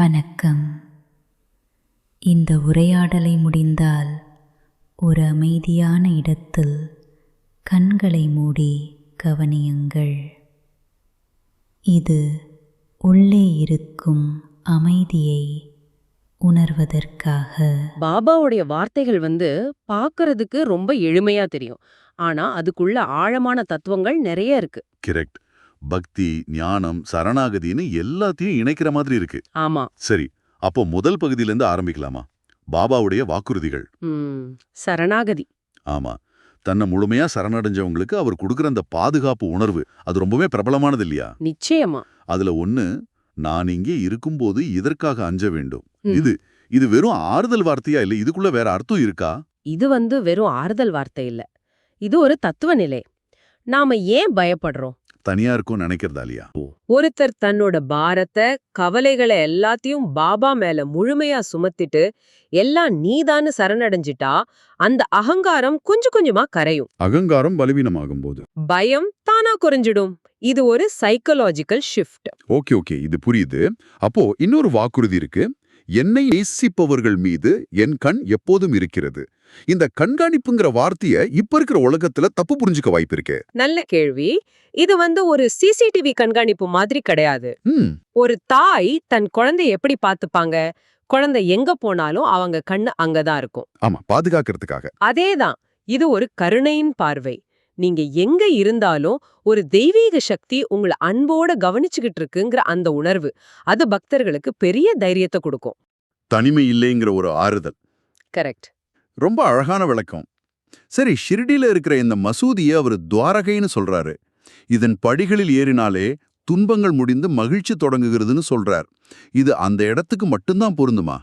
வணக்கம். இந்த உரையாடலை முடிந்தால் ஒரு அமைதியான இடத்தில் கண்களை மூடி கவனியுங்கள். இது உள்ளே இருக்கும் அமைதியை உணர்வதற்காக. பாபாவுடைய வார்த்தைகள் வந்து பார்க்கறதுக்கு ரொம்ப எளிமையா தெரியும். ஆனா அதுக்குள்ள ஆழமான தத்துவங்கள் நிறைய இருக்கு. கரெக்ட் பக்தி ஞானம் சரணாகதின்னு எல்லாத்தையும் இணைக்கிற மாதிரி இருக்கு. ஆமா. சரி அப்போ முதல் பகுதியிலேருந்து ஆரம்பிக்கலாமா? பாபாவுடைய வாக்குறுதிகள். சரணாகதி. ஆமா. தன்னை முழுமையா சரணடைஞ்சவங்களுக்கு அவர் கொடுக்குற அந்த பாதுகாப்பு உணர்வு அது ரொம்பவே பிரபலமானது இல்லையா? நிச்சயமா. அதுல ஒண்ணு நான் இங்கே இருக்கும்போது இதற்காக அஞ்ச வேண்டும். இது இது வெறும் ஆறுதல் வார்த்தையா இல்ல இதுக்குள்ள வேற அர்த்தம் இருக்கா? இது வந்து வெறும் ஆறுதல் வார்த்தை இல்ல. இது ஒரு தத்துவ நிலை. நாம ஏன் பயப்படுறோம்? தனியா இருக்கும் நினைக்கிறதா இல்லையா? ஒருத்தர் தன்னோட பாரத்தை கவலைகளை எல்லாத்தையும் பாபா மேல முழுமையா சுமத்திட்டு எல்லாம் நீதான்னு சரணடைஞ்சிட்டா அந்த அகங்காரம் கொஞ்சம் கொஞ்சமா கரையும். அகங்காரம் பலவீனமாகும் போது பயம் தானா குறைஞ்சிடும். இது ஒரு சைக்கலாஜிக்கல் ஷிஃப்ட் ஓகே ஓகே. இது புரியுது. அப்போ இன்னொரு வாக்குறுதி இருக்கு. என்னை நேசிப்பவர்கள் மீது என் கண் எப்போதும் இருக்கிறது. இந்த கண்காணிப்புங்கிற வார்த்தைய இப்ப இருக்கிற உலகத்துல தப்பு புரிஞ்சுக்க வாய்ப்பு இருக்கு. நல்ல கேள்வி. இது வந்து ஒரு சிசிடிவி கண்காணிப்பு மாதிரி கிடையாது. ஒரு தாய் தன் குழந்தைய எப்படி பாத்துப்பாங்க குழந்தை எங்க போனாலும் அவங்க கண்ணு அங்கதான் இருக்கும். ஆமா பாதுகாக்கிறதுக்காக. அதேதான். இது ஒரு கருணையின் பார்வை. நீங்க எங்க இருந்தாலும் ஒரு தெய்வீக சக்தி உங்களை அன்போட கவனிச்சுக்கிட்டு இருக்குங்கிற அந்த உணர்வு அது பக்தர்களுக்கு பெரிய தைரியத்தை கொடுக்கும். தனிமை இல்லைங்கிற ஒரு ஆறுதல். கரெக்ட். ரொம்ப அழகான விளக்கம். சரி ஷிர்டில இருக்கிற இந்த மசூதியை அவர் துவாரகைன்னு சொல்றாரு. இதன் படிகளில் ஏறினாலே துன்பங்கள் முடிந்து மகிழ்ச்சி தொடங்குகிறதுன்னு சொல்றார். இது அந்த இடத்துக்கு மட்டும்தான் பொருந்துமா?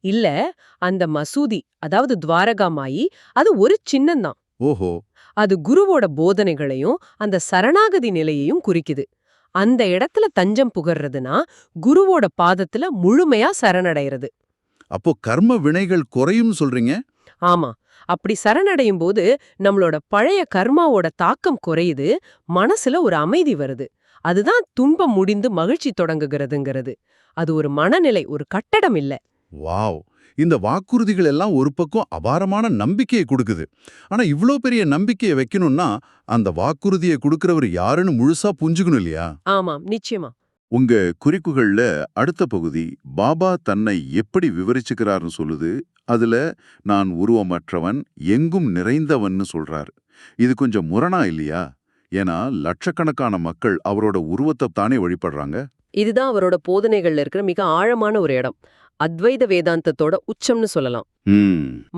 இல்ல அந்த மசூதி அதாவது துவாரகா மாயி அது ஒரு சின்னம்தான். ஓஹோ. அது குருவோட போதனைகளையும் அந்த சரணாகதி நிலையையும் குறிக்குது. அந்த இடத்துல தஞ்சம் புகர்றதுனா குருவோட பாதத்துல முழுமையா சரணடைறது. அப்போ கர்ம வினைகள் குறையும் சொல்றீங்க? ஆமா. அப்படி சரணடையும் போது நம்மளோட பழைய கர்மாவோட தாக்கம் குறையுது மனசுல ஒரு அமைதி வருது. அதுதான் துன்பம் முடிந்து மகிழ்ச்சி தொடங்குகிறதுங்கிறது. அது ஒரு மனநிலை ஒரு கட்டடம் இல்ல. வாவ். இந்த வாக்குறுதிகள் எல்லாம் ஒரு பக்கம் அபாரமான நம்பிக்கையை கொடுக்குது. ஆனா இவ்ளோ பெரிய நம்பிக்கையை வைக்கணும்னா அந்த வாக்குறுதியை கொடுக்கறவர் யாருன்னு முழுசா புரிஞ்சுக்கணும் இல்லையா? ஆமாம் நிச்சயமா. உங்க குறிப்புகள்ல அடுத்த பகுதி பாபா தன்னை எப்படி விவரிச்சுக்கிறார்னு சொல்லுது. அதுல நான் உருவமற்றவன் எங்கும் நிறைந்தவன்னு சொல்றாரு. இது கொஞ்சம் முரணா இல்லையா? ஏன்னா லட்சக்கணக்கான மக்கள் அவரோட உருவத்தை தானே வழிபடுறாங்க? இதுதான் அவரோட போதனைகள்ல இருக்கிற மிக ஆழமான ஒரு இடம். அத்வைத வேதாந்தத்தோட உச்சம்னு சொல்லலாம்.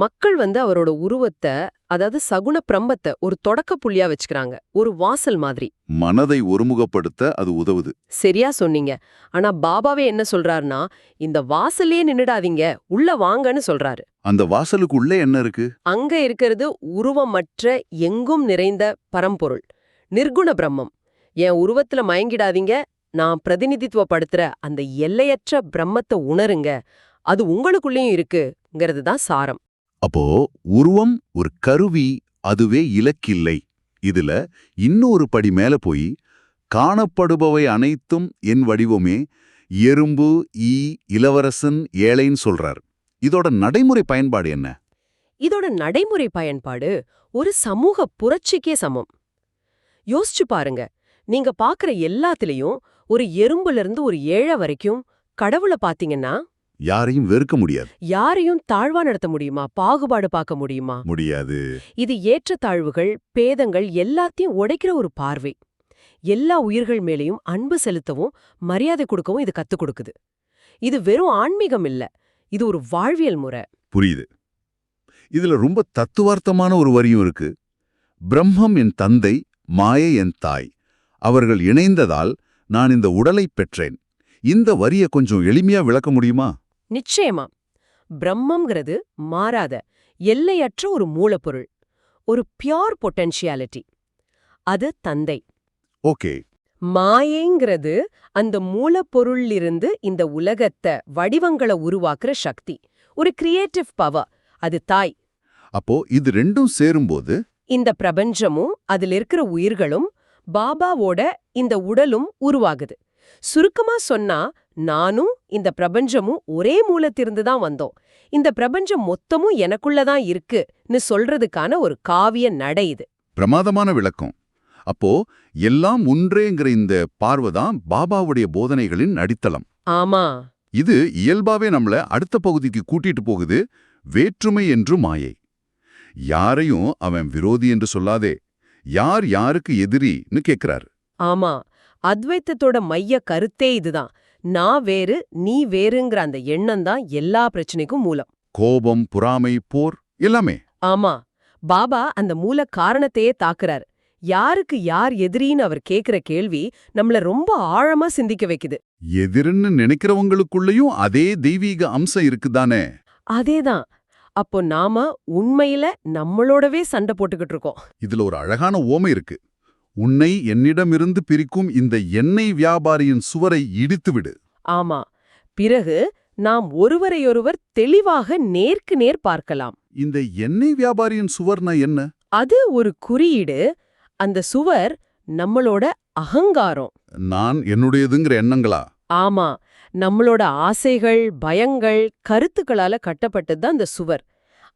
மக்கள் வந்து அவரோட உருவத்தை அதாவது சகுன பிரம்பத்தை ஒரு தொடக்க புள்ளியா வச்சுக்கிறாங்க. ஒரு வாசல் மாதிரி. மனதை ஒருமுகப்படுத்த அது உதவுது. சரியா சொன்னீங்க. ஆனா பாபாவே என்ன சொல்றாருன்னா இந்த வாசல்லே நின்னுடாதீங்க உள்ள வாங்கன்னு சொல்றாரு. அந்த வாசலுக்கு உள்ளே என்ன இருக்கு? அங்க இருக்கிறது உருவமற்ற எங்கும் நிறைந்த பரம்பொருள். நிர்குண பிரம்மம். என் உருவத்துல மயங்கிடாதீங்க நான் பிரதிநிதித்துவப்படுத்துற அந்த எல்லையற்ற பிரம்மத்தை உணருங்க. அது உங்களுக்குள்ளேயும் இருக்குங்கிறது தான் சாரம். அப்போ உருவம் ஒரு கருவி அதுவே இலக்கில்லை. இதுல இன்னொரு படி மேல போய் காணப்படுபவை அனைத்தும் என் வடிவமே எறும்பு ஈ இளவரசன் ஏழைன்னு சொல்றார். இதோட நடைமுறை பயன்பாடு என்ன? இதோட நடைமுறை பயன்பாடு ஒரு சமூக புரட்சிக்கே சமம். யோசிச்சு பாருங்க. நீங்க பாக்குற எல்லாத்துலயும் ஒரு எறும்புல இருந்து ஒரு ஏழை வரைக்கும் கடவுளை பாத்தீங்கன்னா யாரையும் வெறுக்க முடியாது. யாரையும் தாழ்வா நடத்த முடியுமா? பாகுபாடு பார்க்க முடியுமா? முடியாது. இது ஏற்றத்தாழ்வுகள் பேதங்கள் எல்லாத்தையும் உடைக்கிற ஒரு பார்வை. எல்லா உயிர்கள் மேலேயும் அன்பு செலுத்தவும் மரியாதை கொடுக்கவும் இது கத்துக் கொடுக்குது. இது வெறும் ஆன்மீகம் இல்ல இது ஒரு வாழ்வியல் முறை. புரியுது. இதுல ரொம்ப தத்துவார்த்தமான ஒரு வரியும் இருக்கு. பிரம்மம் என் தந்தை மாயை என் தாய். அவர்கள் இணைந்ததால் நான் இந்த உடலை பெற்றேன். இந்த வரிய கொஞ்சம் எளிமையா விளக்க முடியுமா? நிச்சயமா. பிரம்மம்ங்கிறது மாறாத எல்லையற்ற ஒரு மூலப்பொருள் ஒரு பியோர் பொட்டென்ஷியாலிட்டி அது தந்தை. ஓகே. மாயைங்கிறது அந்த மூலப்பொருளிலிருந்து இந்த உலகத்தை வடிவங்களை உருவாக்குற சக்தி ஒரு கிரியேட்டிவ் பவர் அது தாய். அப்போ இது ரெண்டும் சேரும்போது? இந்த பிரபஞ்சமும் அதில் இருக்கிற உயிர்களும் பாபாவோட இந்த உடலும் உருவாகுது. சுருக்கமா சொன்னா நானும் இந்த பிரபஞ்சமும் ஒரே மூலத்திலிருந்து தான் வந்தோம். இந்த பிரபஞ்சம் மொத்தமும் எனக்குள்ளதான் இருக்குன்னு சொல்றதுக்கான ஒரு காவிய நடை இது. பிரமாதமான விளக்கம். அப்போ எல்லாம் ஒன்றேங்கிற இந்த பார்வை தான் பாபாவுடைய போதனைகளின் அடித்தளம். ஆமா. இது இயல்பாவே நம்மள அடுத்த பகுதிக்கு கூட்டிட்டு போகுது வேற்றுமை என்று மாயை. யாரையும் அவன் விரோதி என்று சொல்லாதே யார் யாருக்கு எதிரின்னு கேக்குறாரு. ஆமா அத்வைத்தத்தோட மைய கருத்தே இதுதான். நான் வேறு நீ வேறுங்கிற அந்த எண்ணம் தான் எல்லா பிரச்சனைக்கும் மூலம். கோபம் பொறாமை போர் எல்லாமே. ஆமா பாபா அந்த மூல காரணத்தையே தாக்குறார். யாருக்கு யார் எதிரின்னு அவர் கேக்குற கேள்வி நம்மள ரொம்ப ஆழமா சிந்திக்க வைக்குது. எதிரின்னு நினைக்கிறவங்களுக்குள்ளயும் அதே தெய்வீக அம்சம் இருக்குதானே? அதேதான் அப்போ நாம உண்மையில நம்மளோடவே சண்டை போட்டுக்கிட்டு இருக்கோம். இதுல ஒரு அழகான ஓமை இருக்கு. உன்னை என்னிடமிருந்து பிரிக்கும் இந்த எண்ணெய் வியாபாரியின் சுவரை இடித்துவிடு ஆமா. பிறகு நாம் ஒருவரையொருவர் தெளிவாக நேருக்கு நேர் பார்க்கலாம். இந்த எண்ணெய் வியாபாரியின் சுவர்னா என்ன? அது ஒரு குறியீடு. அந்த சுவர் நம்மளோட அகங்காரம். நான் என்னுடையதுங்கிற எண்ணங்களா? ஆமா. நம்மளோட ஆசைகள் பயங்கள் கருத்துக்களால கட்டப்பட்டது தான் அந்த சுவர்.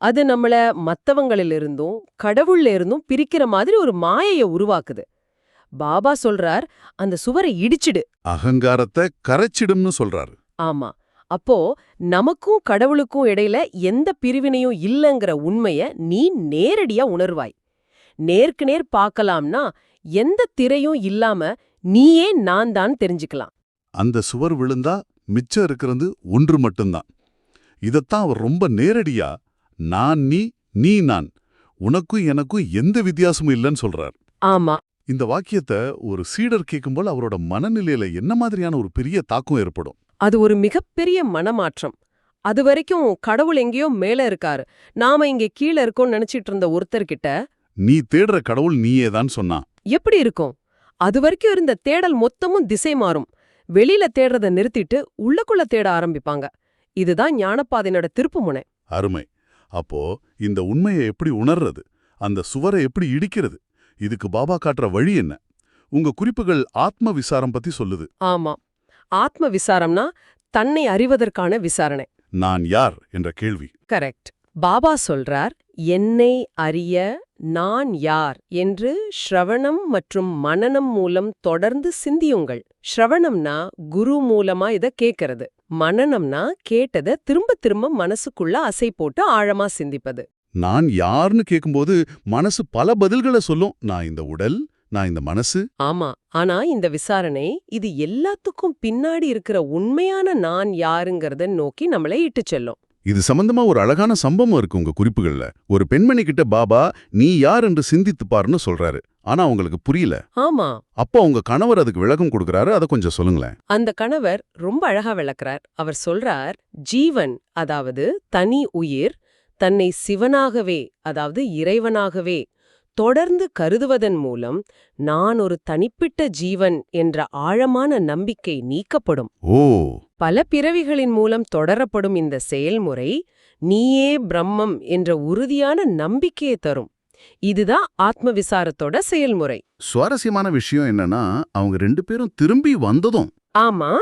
அது நம்மள மத்தவங்களிலிருந்தும் கடவுள்ல இருந்தும் பிரிக்கிற மாதிரி ஒரு மாயைய உருவாக்குது. பாபா சொல்றார் அந்த சுவரை இடிச்சிடு. அகங்காரத்தை கரைச்சிடும்னு சொல்றாரு. ஆமா. அப்போ நமக்கும் கடவுளுக்கும் இடையில எந்த பிரிவினையும் இல்லைங்கிற உண்மைய நீ நேரடியா உணர்வாய். நேருக்கு நேர் பார்க்கலாம்னா எந்த திரையும் இல்லாம நீயே நான் தான் தெரிஞ்சுக்கலாம். அந்த சுவர் விழுந்தா மிச்சம் இருக்கிறது ஒன்று மட்டும்தான். இதத்தான் அவர் ரொம்ப நேரடியா நான் நீ நீ நான் உனக்கும் எனக்கும் எந்த வித்தியாசமும் இல்லைன்னு சொல்றார். ஆமா. இந்த வாக்கியத்தை ஒரு சீடர் கேட்கும்போது அவரோட மனநிலையில என்ன மாதிரியான ஒரு பெரிய தாக்கம் ஏற்படும்? அது ஒரு மிகப்பெரிய மனமாற்றம். அது வரைக்கும் கடவுள் எங்கேயோ மேல இருக்காரு. நாம இங்க கீழே இருக்கோம்னு நினைச்சிட்டு இருந்த ஒருத்தர்கிட்ட நீ தேடுற கடவுள் நீயே தான் சொன்னான். எப்படி இருக்கும்? அது வரைக்கும் இருந்த தேடல் மொத்தமும் திசை மாறும். வெளியில தேடுறத நிறுத்திட்டு உள்ளுக்குள்ள தேட ஆரம்பிப்பாங்க. இதுதான் ஞானப்பாதையினோட திருப்புமுனை அருமை. அப்போ இந்த உண்மையை எப்படி உணர்றது? அந்த சுவரை எப்படி இடிக்கிறது? இதுக்கு பாபா காட்டுற வழி என்ன? உங்க குறிப்புகள் ஆத்ம விசாரம் பத்தி சொல்லுது. ஆமா. ஆத்ம விசாரம்னா தன்னை அறிவதற்கான விசாரணை. நான் யார்? என்ற கேள்வி. கரெக்ட். பாபா சொல்றார் என்னை அறிய நான் யார்? என்று ஸ்ரவணம் மற்றும் மனனம் மூலம் தொடர்ந்து சிந்தியுங்கள். ஸ்ரவணம்னா குரு மூலமா இத கேட்கறது மனனம்னா கேட்டத திரும்ப திரும்ப மனசுக்குள்ள அசை போட்டு ஆழமா சிந்திப்பது. நான் யார்னு கேட்கும்போது மனசு பல பதில்களை சொல்லும். நான் இந்த உடல் நான் இந்த மனசு. ஆமா ஆனா இந்த விசாரணை இது எல்லாத்துக்கும் பின்னாடி இருக்கிற உண்மையான நான் யாருங்கிறத நோக்கி நம்மளை இட்டு செல்லும். இது சம்பந்தமா ஒரு அழகான சம்பவம் இருக்கு உங்க குறிப்புகள்ல. ஒரு பெண்மணி கிட்ட பாபா நீ யார் என்று சிந்தித்து பாருன்னு சொல்றாரு. ஆனா அவங்களுக்கு புரியல. ஆமா. அப்போ உங்க கணவர் அதுக்கு விளக்கம் கொடுக்கறாரு. அதை கொஞ்சம் சொல்லுங்களேன். அந்த கணவர் ரொம்ப அழகா விளக்குறார். அவர் சொல்றார் ஜீவன் அதாவது தனி உயிர் தன்னை சிவனாகவே அதாவது இறைவனாகவே தொடர்ந்து கருதுவதன் மூலம் நான் ஒரு தனிப்பிட்ட ஜீவன் என்ற ஆழமான நம்பிக்கை நீக்கப்படும். ஓ. பல பிறவிகளின் மூலம் தொடரப்படும் இந்த செயல்முறை நீயே பிரம்மம் என்ற உறுதியான நம்பிக்கையை தரும். இதுதான் ஆத்ம விசாரத்தோட செயல்முறை. சுவாரஸ்யமான விஷயம் என்னன்னா அவங்க ரெண்டு பேரும் திரும்பி வந்ததும். ஆமா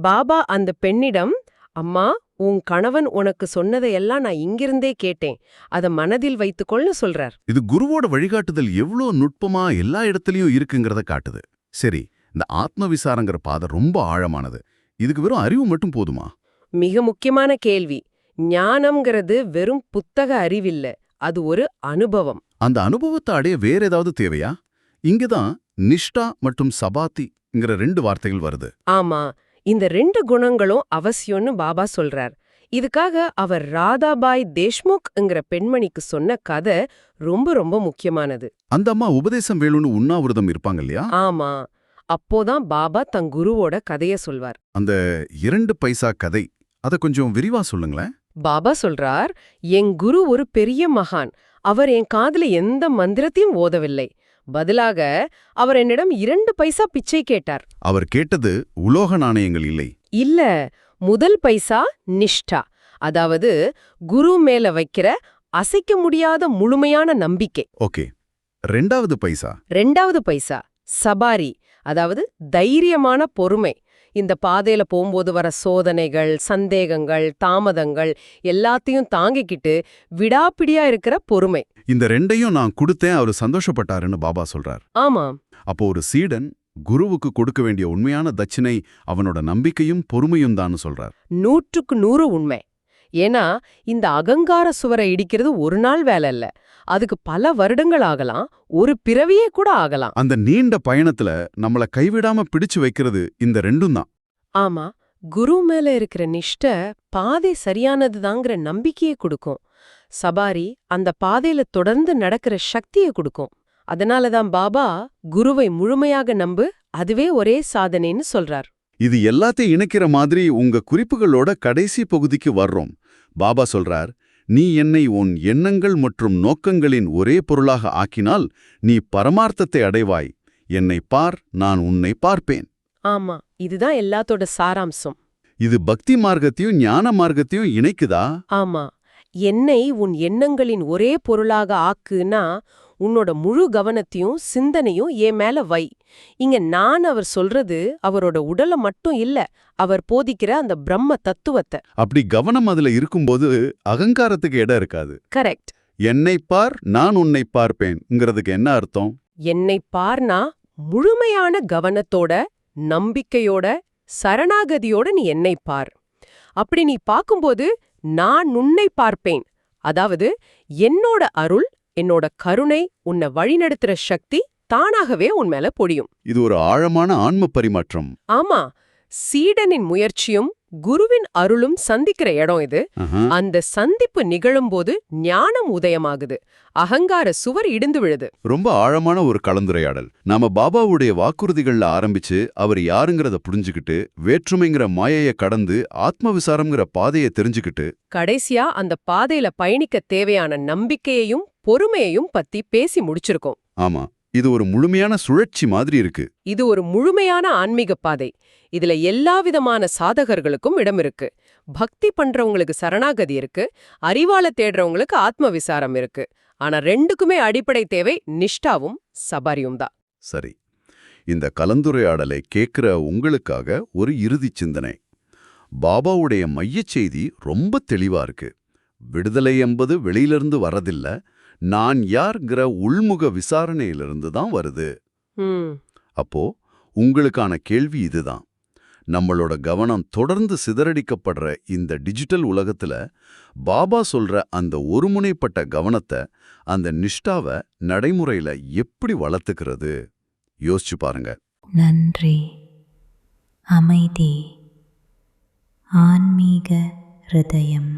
பாபா அந்த பெண்ணிடம் அம்மா உன் கணவன் உனக்கு சொன்னதையெல்லாம் நான் இங்கிருந்தே கேட்டேன். அத மனதில் வைத்துக்கொள்னு சொல்றார். இது குருவோட வழிகாட்டுதல் எவ்வளோ நுட்பமா எல்லா இடத்துலயும் இருக்குங்கிறத காட்டுது. சரி இந்த ஆத்ம விசாரங்கிற பாதை ரொம்ப ஆழமானது. இதுக்கு வெறும் அறிவு மட்டும் போதுமா? மிக முக்கியமான கேள்வி. ஞானம்ங்கிறது வெறும் புத்தக அறிவில்ல. அது ஒரு அனுபவம். அந்த அனுபவத்தை அடைய வேற ஏதாவது தேவையா? இங்கதான் நிஷ்டா மற்றும் சபாத்திங்கிற ரெண்டு வார்த்தைகள் வருது. ஆமா. இந்த ரெண்டு குணங்களும் அவசியம்னு பாபா சொல்றார். இதுக்காக அவர் ராதாபாய் தேஷ்முக்ங்கிற பெண்மணிக்கு சொன்ன கதை ரொம்ப ரொம்ப முக்கியமானது. அந்த அம்மா உபதேசம் வேணும்னு உண்ணாவிரதம் இருப்பாங்க இல்லையா? ஆமா. அப்போதான் பாபா தன் குருவோட கதைய சொல்வார். அந்த இரண்டு பைசா கதை அதை கொஞ்சம் விரிவா சொல்லுங்களேன். பாபா சொல்றார் என் குரு ஒரு பெரிய மகான். அவர் என் காதுல எந்த மந்திரத்தையும் ஓதவில்லை. பதிலாக அவர் என்னிடம் இரண்டு பைசா பிச்சை கேட்டார். அவர் கேட்டது உலோக நாணயங்கள் இல்லை. இல்ல முதல் பைசா நிஷ்டா. அதாவது குரு மேல வைக்கிற அசைக்க முடியாத முழுமையான நம்பிக்கை. ஓகே. ரெண்டாவது பைசா. ரெண்டாவது பைசா சபாரி. அதாவது தைரியமான பொறுமை. இந்த பாதையில போகும்போது வர சோதனைகள் சந்தேகங்கள் தாமதங்கள் எல்லாத்தையும் தாங்கிக்கிட்டு விடாப்பிடியா இருக்கிற பொறுமை. இந்த ரெண்டையும் நான் கொடுத்தேன் அவர் சந்தோஷப்பட்டாருன்னு பாபா சொல்றார். ஆமாம் அப்போ ஒரு சீடன் குருவுக்கு கொடுக்க வேண்டிய உண்மையான தட்சிணை அவனோட நம்பிக்கையும் பொறுமையும் தான் சொல்றார். நூற்றுக்கு நூறு உண்மை. ஏன்னா இந்த அகங்கார சுவரை இடிக்கிறது ஒரு நாள் வேலை இல்ல. அதுக்கு பல வருடங்கள் ஆகலாம் ஒரு பிறவியே கூட ஆகலாம். அந்த நீண்ட பயணத்துல நம்மள கைவிடாம பிடிச்சு வைக்கிறது இந்த ரெண்டும் தான். ஆமா குரு மேல இருக்கிற நிஷ்ட பாதை சரியானதுதாங்கிற நம்பிக்கையை கொடுக்கும். சபாரி அந்த பாதையில தொடர்ந்து நடக்கிற சக்தியை கொடுக்கும். அதனாலதான் பாபா குருவை முழுமையாக நம்பு அதுவே ஒரே சாதனைன்னு சொல்றார். இது எல்லாத்தையும் இணைக்கிற மாதிரி உங்க குறிப்புகளோட கடைசி பகுதிக்கு வர்றோம். பாபா சொல்றார் நீ என்னை உன் எண்ணங்கள் மற்றும் நோக்கங்களின் ஒரே பொருளாக ஆக்கினால் நீ பரமார்த்தத்தை அடைவாய். என்னை பார் நான் உன்னை பார்ப்பேன். ஆமா இதுதான் எல்லாத்தோட சாராம்சம். இது பக்தி மார்க்கத்தையும் ஞான மார்க்கத்தையும் இணைக்குதா? ஆமா என்னை உன் எண்ணங்களின் ஒரே பொருளாக ஆக்குனா உன்னோட முழு கவனத்தையும் சிந்தனையும் என் மேல வை. இங்க நான் அவர் சொல்றது அவரோட உடலை மட்டும் இல்ல அவர் போதிக்கிற அந்த பிரம்ம தத்துவத்தை. அப்படி கவனம் அதுல இருக்கும்போது அகங்காரத்துக்கு இடம் இருக்காது. கரெக்ட் என்னை பார் நான் உன்னை பார்ப்பேன்ங்கிறதுக்கு என்ன அர்த்தம்? என்னை பார்னா முழுமையான கவனத்தோட நம்பிக்கையோட சரணாகதியோட நீ என்னை பார். அப்படி நீ பார்க்கும்போது நான் உன்னை பார்ப்பேன். அதாவது என்னோட அருள் என்னோட கருணை உன்னை வழிநடத்துற சக்தி தானாகவே உன் மேல பொடியும் இது ஒரு ஆழமான ஆன்ம பரிமாற்றம். ஆமா சீடனின் முயற்சியும் குருவின் அருளும் சந்திக்கிற இடம் இது. அந்த சந்திப்பு நிகழும்போது ஞானம் உதயமாகுது. அகங்கார சுவர் இடிந்து விழுது. ரொம்ப ஆழமான ஒரு கலந்துரையாடல். நாம பாபாவுடைய வாக்குறுதிகள்ல ஆரம்பிச்சு அவர் யாருங்கிறத புரிஞ்சுக்கிட்டு வேற்றுமைங்கிற மாயைய கடந்து ஆத்ம விசாரம்ங்கிற பாதையை தெரிஞ்சுக்கிட்டு கடைசியா அந்த பாதையில பயணிக்க தேவையான நம்பிக்கையையும் பொறுமையையும் பத்தி பேசி முடிச்சிருக்கோம். ஆமா. இது ஒரு முழுமையான சுழற்சி மாதிரி இருக்கு. இது ஒரு முழுமையான ஆன்மீக பாதை. இதுல எல்லா விதமான சாதகர்களுக்கும் இடம் இருக்கு. பக்தி பண்றவங்களுக்கு சரணாகதி இருக்கு. அறிவாள தேடுறவங்களுக்கு ஆத்ம விசாரம் இருக்கு. ஆனா ரெண்டுக்குமே அடிப்படை தேவை நிஷ்டாவும் சபாரியும் தான். சரி. இந்த கலந்துரையாடலை கேட்கிற உங்களுக்காக ஒரு இறுதிச் சிந்தனை. பாபாவுடைய மையச் செய்தி ரொம்ப தெளிவா இருக்கு. விடுதலை என்பது வெளியிலிருந்து வரதில்ல நான் யார்ங்கிற உள்முக விசாரணையிலிருந்து தான் வருது. ம். அப்போ உங்களுக்கான கேள்வி இதுதான். நம்மளோட கவனம் தொடர்ந்து சிதறடிக்கப்படுற இந்த டிஜிட்டல் உலகத்துல பாபா சொல்ற அந்த ஒருமுனைப்பட்ட கவனத்தை அந்த நிஷ்டாவை நடைமுறையில எப்படி வளர்த்துக்கிறது? யோசிச்சு பாருங்க. நன்றி. அமைதி. ஆன்மீக ஹிருதயம்.